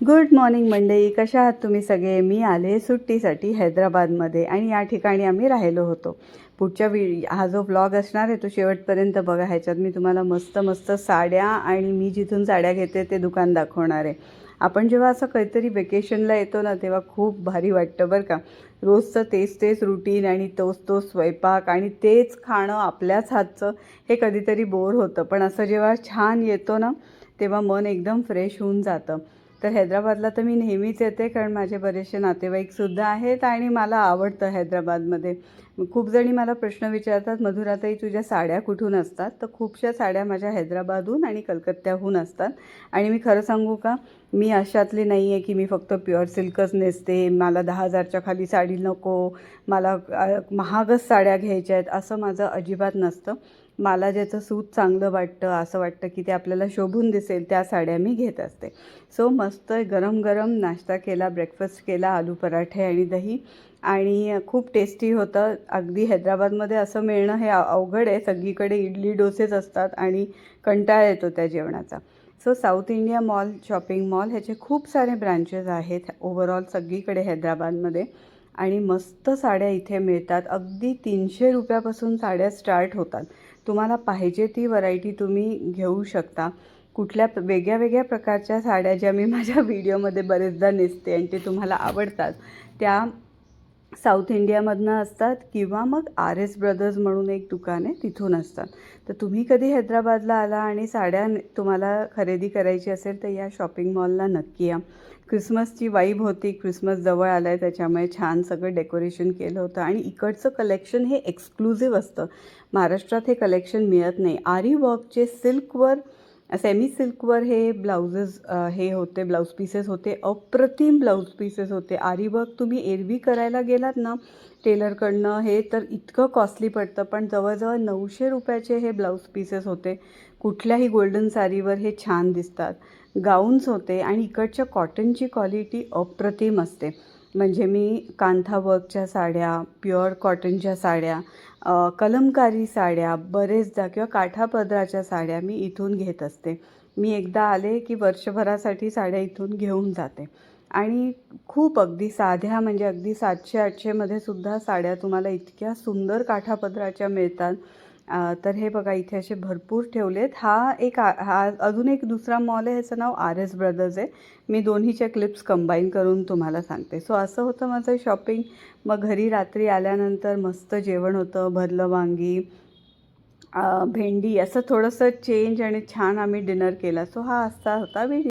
Good morning मंडई कशा आहात तुम्ही सगळे? मी आले सुट्टीसाठी हैदराबादमध्ये आणि या ठिकाणी आम्ही राहिलो होतो. पुढच्या वि हा जो व्लॉग असणार आहे तो शेवटपर्यंत बघा. ह्याच्यात मी तुम्हाला मस्त मस्त साड्या आणि मी जिथून साड्या घेते ते दुकान दाखवणार आहे. आपण जेव्हा असं काहीतरी वेकेशनला येतो ना तेव्हा खूप भारी वाटतं बरं का. रोजचं तेच तेच रुटीन आणि तोच तोच स्वयंपाक आणि तेच खाणं आपल्याच हातचं हे कधीतरी बोर होतं. पण असं जेव्हा छान येतो ना तेव्हा मन एकदम फ्रेश होऊन जातं. तर हैदराबादला तर मी नेहमीच येते कारण माझे बरेचसे नातेवाईकसुद्धा आहेत आणि मला आवडतं हैदराबादमध्ये. खूप जणी मला प्रश्न विचारतात मधुराताई तुझ्या साड्या कुठून असतात? तर खूपशा साड्या माझ्या हैदराबादहून आणि कलकत्त्याहून असतात. आणि मी खरं सांगू का मी अशातली नाही आहे की मी फक्त प्युअर सिल्कच नेसते मला दहा हजारच्या खाली साडी नको मला महागच साड्या घ्यायच्या आहेत असं माझं अजिबात नसतं. मला ज्याचं सूत चांगलं वाटतं असं वाटतं की ते आपल्याला शोभून दिसेल त्या साड्या मी घेत असते. सो मस्त गरम गरम नाश्ता केला ब्रेकफास्ट केला आलू पराठे आणि दही. आणि खूप टेस्टी होतं. अगदी हैदराबादमध्ये असं मिळणं हे अवघड आहे. सगळीकडे इडली डोसेच असतात आणि कंटाळा येतो त्या जेवणाचा. So South India mall shopping mall ह्याचे खूप सारे ब्रांचेस आहेत. ओव्हरऑल सगळीकडे हैदराबादमध्ये. आणि मस्त साड्या इथे मिळतात. अगदी तीनशे रुपयापासून साड्या स्टार्ट होतात. तुम्हाला पाहिजे ती व्हरायटी तुम्ही घेऊ शकता. कुठल्या वेगळ्या वेगळ्या प्रकारच्या साड्या ज्या मी माझ्या व्हिडिओमध्ये बरेचदा नेसते आणि ते तुम्हाला आवडतात त्या साऊथ इंडियामधनं असतात किंवा मग आर एस ब्रदर्स म्हणून एक दुकान आहे तिथून असतात. तर तुम्ही कधी हैदराबादला आला आणि साड्या तुम्हाला खरेदी करायची असेल तर या शॉपिंग मॉलला नक्की या. क्रिसमसची वाईब होती क्रिसमस जवळ आला आहे त्याच्यामुळे छान सगळं डेकोरेशन केलं होतं. आणि इकडचं कलेक्शन हे एक्सक्लुझिव्ह असतं. महाराष्ट्रात हे कलेक्शन मिळत नाही. आरी वर्कचे सिल्कवर सेमी सिल्कवर हे ब्लाउजेस हे होते ब्लाऊज पीसेस होते अप्रतिम ब्लाऊज पीसेस होते. आरी तुम्ही एरवी करायला गेलात ना टेलरकडनं हे तर इतकं कॉस्टली पडतं पण जवळजवळ नऊशे रुपयाचे हे ब्लाऊज पीसेस होते. कुठल्याही गोल्डन साडीवर हे छान दिसतात. गाऊन्स होते आणि इकडच्या कॉटनची क्वालिटी अप्रतिम असते. म्हणजे मी कांथा वर्कच्या साड्या प्युअर कॉटनच्या साड्या कलमकारी साड्या बरेचदा किंवा काठापदराच्या साड्या मी इथून घेत असते. मी एकदा आले की वर्षभरासाठी साड्या इथून घेऊन जाते. आणि खूप अगदी साध्या म्हणजे अगदी सातशे आठशेमध्ये सुद्धा साड्या तुम्हाला इतक्या सुंदर काठापदराच्या मिळतात. तर हे बघा इथे असे भरपूर ठेवलेत. हा एक आ- हा अजून एक दुसरा मॉल आहे ह्याचं नाव आर एस ब्रदर्स आहे. मी दोन्हीच्या क्लिप्स कंबाईन करून तुम्हाला सांगते. सो असं होतं माझं शॉपिंग. मग घरी रात्री आल्यानंतर मस्त जेवण होतं भरलं वांगी भेंडी असं थोडंसं चेंज आणि छान आम्ही डिनर केला. सो हा असा होता. व्हिडिओ